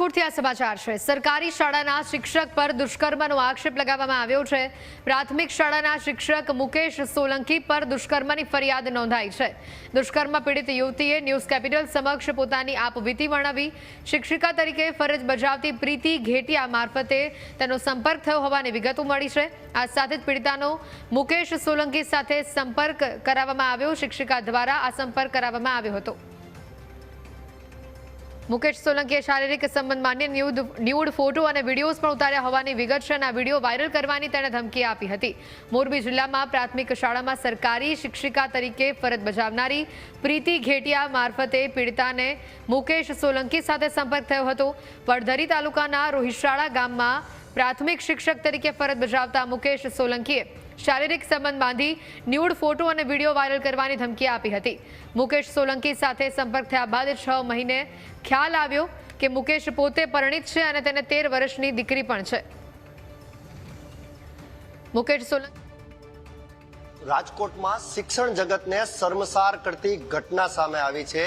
રાજકોટથી આ સમાચાર છે. સરકારી શાળાના શિક્ષક પર દુષ્કર્મનો આક્ષેપ લગાવવામાં આવ્યો છે. પ્રાથમિક શાળાના શિક્ષક મુકેશ સોલંકી પર દુષ્કર્મની ફરિયાદ નોંધાઈ છે. દુષ્કર્મ પીડિત યુવતીએ ન્યૂઝ કેપિટલ સમક્ષ પોતાની આપવીતી વર્ણવી શિક્ષિકા તરીકે ફરજ બજાવતી પ્રીતિ ઘેટિયા મારફતે તેનો સંપર્ક થયો હોવાની વિગતો મળી છે. આ સાથે જ પીડિતાનો મુકેશ સોલંકી સાથે સંપર્ક કરાવવામાં આવ્યો. શિક્ષિકા દ્વારા આ સંપર્ક કરાવવામાં આવ્યો હતો. મુકેશ સોલંકીએ શારીરિક સંબંધ માન્ય ન્યૂડ ન્યૂડ ફોટો અને વિડીયોઝ પણ ઉતાર્યા હોવાની વિગત છે અને આ વીડિયો વાયરલ કરવાની તેણે ધમકી આપી હતી. મોરબી જિલ્લામાં પ્રાથમિક શાળામાં સરકારી શિક્ષિકા તરીકે ફરજ બજાવનારી પ્રીતિ ઘેટિયા મારફતે પીડિતાને મુકેશ સોલંકી સાથે સંપર્ક થયો હતો. પડધરી તાલુકાના રોહિશાળા ગામમાં પ્રાથમિક શિક્ષક તરીકે ફરજ બજાવતા મુકેશ સોલંકીએ શારીરિક સંબંધ બાંધી ન્યૂડ ફોટો અને વીડિયો વાયરલ કરવાની ધમકી આપી હતી. મુકેશ સોલંકી સાથે સંપર્ક થયા બાદ છ મહિને ખ્યાલ આવ્યો કે મુકેશ પોતે પરિણિત છે અને તેને તેર વર્ષની દીકરી પણ છે. મુકેશ સોલંકી રાજકોટમાં શિક્ષણ જગતને શર્મસાર કરતી ઘટના સામે આવી છે.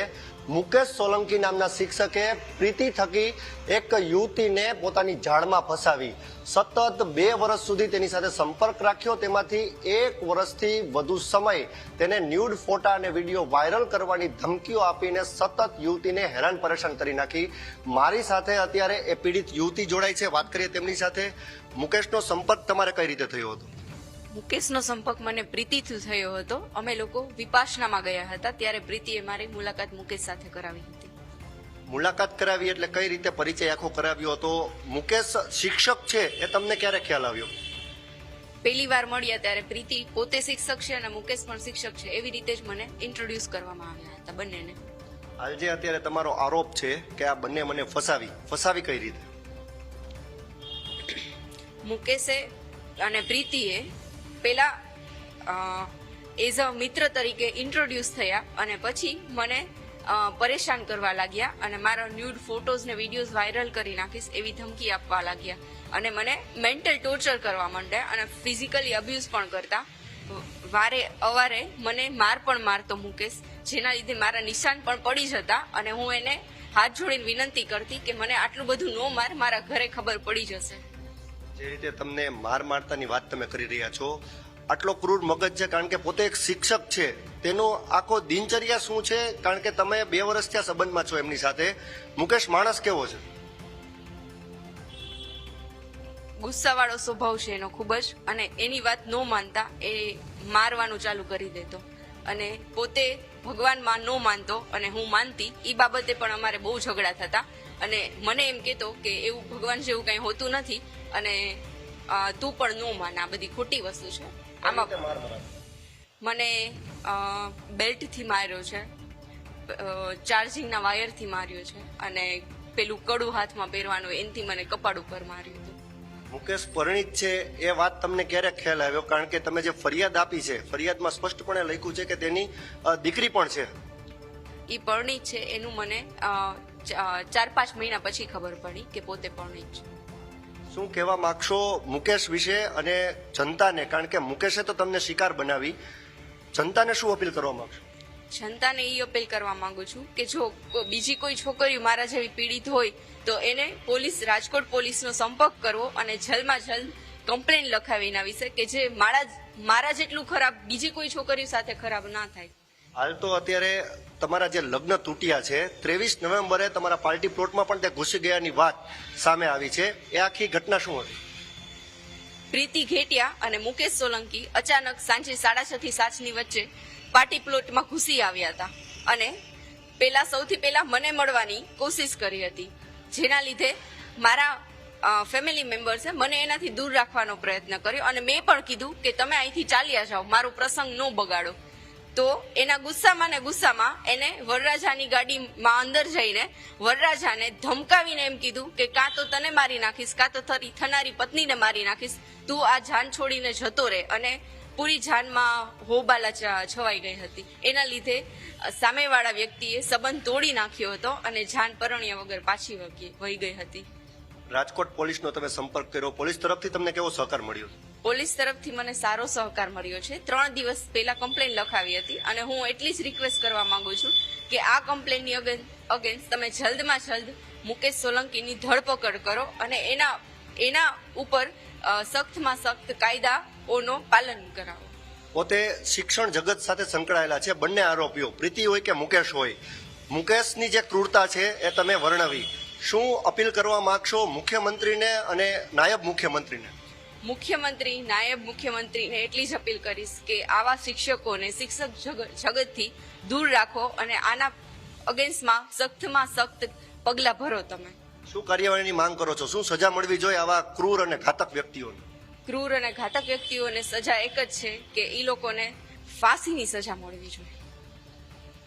મુકેશ સોલંકી નામના શિક્ષકે પ્રીતિ થકી એક યુવતીને પોતાની જાળમાં ફસાવી. સતત બે વર્ષ સુધી તેની સાથે સંપર્ક રાખ્યો. તેમાંથી એક વર્ષથી વધુ સમય તેને ન્યૂડ ફોટા અને વીડિયો વાયરલ કરવાની ધમકીઓ આપીને સતત યુવતીને હેરાન પરેશાન કરી નાખી. મારી સાથે અત્યારે એ પીડિત યુવતી જોડાઈ છે. વાત કરીએ તેમની સાથે. મુકેશનો સંપર્ક તમારે કઈ રીતે થયો હતો? મુકેશનો સંપર્ક મને પ્રીતિથી થયો હતો. અમે લોકો વિપાસનામાં ગયા હતા ત્યારે પ્રીતિએ મારી મુલાકાત મુકેશ સાથે કરાવી હતી. મુલાકાત કરાવી એટલે કઈ રીતે પરિચય આખો કરાવ્યો હતો? મુકેશ શિક્ષક છે એ તમને ક્યારે ખ્યાલ આવ્યો? પહેલી વાર મળ્યા ત્યારે પ્રીતિ પોતે શિક્ષક છે અને મુકેશ પણ શિક્ષક છે. એવી રીતે જ મને ઇન્ટ્રોડ્યુસ કરવામાં આવ્યા હતા બંનેને. હાલ જે અત્યારે તમારો આરોપ છે કે આ બંને મને ફસાવી. ફસાવી કઈ રીતે? મુકેશે અને પ્રીતિએ પેલા એઝ અ મિત્ર તરીકે ઇન્ટ્રોડ્યુસ થયા અને પછી મને પરેશાન કરવા લાગ્યા અને મારા ન્યૂડ ફોટોઝ ને વિડીયોઝ વાયરલ કરી નાખીશ એવી ધમકી આપવા લાગ્યા. અને મને મેન્ટલ ટોર્ચર કરવા માંડ્યા અને ફિઝિકલી અબ્યુઝ પણ કરતા. વારે અવારે મને માર પણ મારતો મુકેશ, જેના લીધે મારા નિશાન પણ પડી જતા અને હું એને હાથ જોડીને વિનંતી કરતી કે મને આટલું બધું નો માર, મારા ઘરે ખબર પડી જશે. જે રીતે તમને માર મારતાની વાત તમે કરી રહ્યા છો, આટલો ક્રૂર મગજ છે, કારણ કે પોતે એક શિક્ષક છે. તેનો આખો દિનચર્યા શું છે? કારણ કે તમે બે વર્ષ ત્યાં સંબંધમાં છો એમની સાથે. મુકેશ, માણસ કેવો છે? ગુસ્સાવાળો સ્વભાવ છે એનો ખૂબ જ, અને એની વાત ન માનતા એ મારવાનું ચાલુ કરી દેતો. અને પોતે ભગવાનમાં ન માનતો, અને હું માનતી એ બાબતે પણ અમારે બહુ ઝઘડા થતા. અને મને એમ કહેતો કે એવું ભગવાન જેવું કંઈ હોતું નથી અને તું પણ ન માન આ બધી ખોટી વસ્તુ છે. આમાં મને બેલ્ટથી માર્યો છે ચાર્જિંગના વાયરથી માર્યો છે અને પેલું કડું હાથમાં પહેરવાનું એનથી મને કપાળ ઉપર માર્યું હતું. મુકેશ પરણિત છે એ વાત તમને ક્યારે ખ્યાલ આવ્યો? કારણ કે તમે જે ફરિયાદ આપી છે ફરિયાદમાં સ્પષ્ટપણે લખ્યું છે કે તેની દીકરી પણ છે. એ પરણિત છે એનું મને ચાર પાંચ મહિના પછી ખબર પડી કે પોતે પરણિત છે શું કહેવા માંગશો મુકેશ વિશે અને જનતાને? કારણ કે મુકેશે તો તમને શિકાર બનાવી. જનતાને શું અપીલ કરવા માંગશો? જનતાને એ અપીલ કરવા માંગુ છું કે જો બીજી કોઈ છોકરીઓ મારા જેવી પીડિત હોય તો એને પોલીસ રાજકોટ પોલીસનો સંપર્ક કરવો અને જલમાં જલ્દ કમ્પ્લેન લખાવી એના વિશે કે જે મારા મારા જેટલું ખરાબ બીજી કોઈ છોકરીઓ સાથે ખરાબ ના થાય. હાલ તો અત્યારે તમારા જે લગ્ન તૂટ્યા છે, ત્રેવીસ નવેમ્બરે તમારા પાર્ટી પ્લોટમાં પણ તે ઘૂસી ગયાની વાત સામે આવી છે. એ આખી ઘટના શું હતી? પ્રીતિ ઘેટિયા અને મુકેશ સોલંકી અચાનક સાંજે સાડા છ થી સાતની વચ્ચે પાર્ટી પ્લોટમાં ઘૂસી આવ્યા હતા અને પેલા સૌથી પહેલા મને મળવાની કોશિશ કરી હતી, જેના લીધે મારા ફેમિલી મેમ્બર્સે મને એનાથી દૂર રાખવાનો પ્રયત્ન કર્યો અને મેં પણ કીધું કે તમે અહીંથી ચાલ્યા જાઓ, મારો પ્રસંગ ન બગાડો. તો એના ગુસ્સામાં ને ગુસ્સામાં એને વરરાજાની ગાડીમાં અંદર જઈને વરરાજાને ધમકાવીને એમ કીધું કે કાં તો તને મારી નાખીશ, કાં તો તારી થનારી પત્નીને મારી નાખીશ, તું આ જાન છોડીને જતો રહે. અને પૂરી જાનમાં હોબાલા છવાઈ ગઈ હતી. એના લીધે સામેવાળા વ્યક્તિએ સંબંધ તોડી નાખ્યો હતો અને જાન પરણ્યા વગર પાછી વહી ગઈ હતી. રાજકોટ પોલીસનો તમે સંપર્ક કર્યો. પોલીસ તરફથી તમને કેવો સહકાર મળ્યો? પોલીસ તરફથી મને સારો સહકાર મળ્યો છે. ત્રણ દિવસ પહેલા કમ્પ્લેન લખાવી હતી અને હું એટલી જ રિક્વેસ્ટ કરવા માંગુ છું કે આ કમ્પ્લેનની અગેન્સ્ટ તમે જલ્દમાં જલ્દ મુકેશ સોલંકીની ધરપકડ કરો અને એના એના ઉપર સખ્તમાં સખ્ત કાયદાઓનો પાલન કરાવો. પોતે શિક્ષણ જગત સાથે સંકળાયેલા છે. બંને આરોપીઓ પ્રીતિ હોય કે મુકેશ હોય. મુકેશની જે ક્રૂરતા છે એ તમે વર્ણવી. શું અપીલ કરવા માંગશો મુખ્યમંત્રીને અને નાયબ મુખ્યમંત્રીને? મુખ્યમંત્રી નાયબ મુખ્યમંત્રીને એટલી જ અપીલ કરીશ કે આવા શિક્ષકોને શિક્ષક જગ- જગતથી દૂર રાખો અને આના અગેન્સ્ટમાં સખ્તમાં સખ્ત પગલાં ભરો તમે. શું કાર્યવાહીની માંગ કરો છો? શું સજા મળવી જોઈએ આવા ક્રૂર અને ઘાતક વ્યક્તિઓને? ક્રૂર અને ઘાતક વ્યક્તિઓને સજા એક જ છે કે એ લોકોને ફાંસીની સજા મળવી જોઈએ.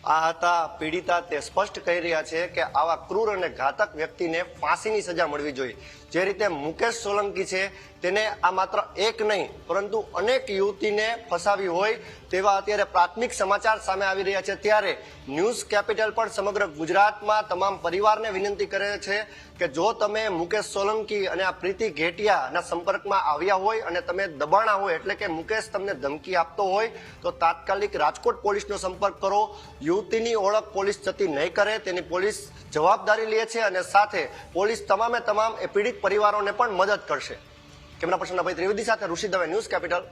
આ હતા પીડિતા તે સ્પષ્ટ કહી રહ્યા છે કે આવા ક્રૂર અને ઘાતક વ્યક્તિને ફાંસીની સજા મળવી જોઈએ. જે રીતે મુકેશ સોલંકી છે તેને આ માત્ર એક નહીં, પરંતુ અનેક યુવતીને ફસાવી હોય તેવા અત્યારે પ્રાથમિક સમાચાર સામે આવી રહ્યા છે. ત્યારે ન્યૂઝ કેપિટલ પણ સમગ્ર ગુજરાતમાં તમામ પરિવારને વિનંતી કરે છે કે જો તમે મુકેશ સોલંકી અને આ પ્રીતિ ઘેટિયાના સંપર્કમાં આવ્યા હોય અને તમે દબાણા હોય એટલે કે મુકેશ તમને ધમકી આપતો હોય, તો તાત્કાલિક રાજકોટ પોલીસનો સંપર્ક કરો. યુવતીની ઓળખ પોલીસ જતી નહીં કરે, તેની પોલીસ જવાબદારી લે છે અને સાથે પોલીસ તમામે તમામ એ પીડિત પરિવારોને પણ મદદ કરશે. કેમેરા પર્સન અભય ત્રિવેદી સાથે ઋષિ દવે ન્યૂઝ કેપિટલ.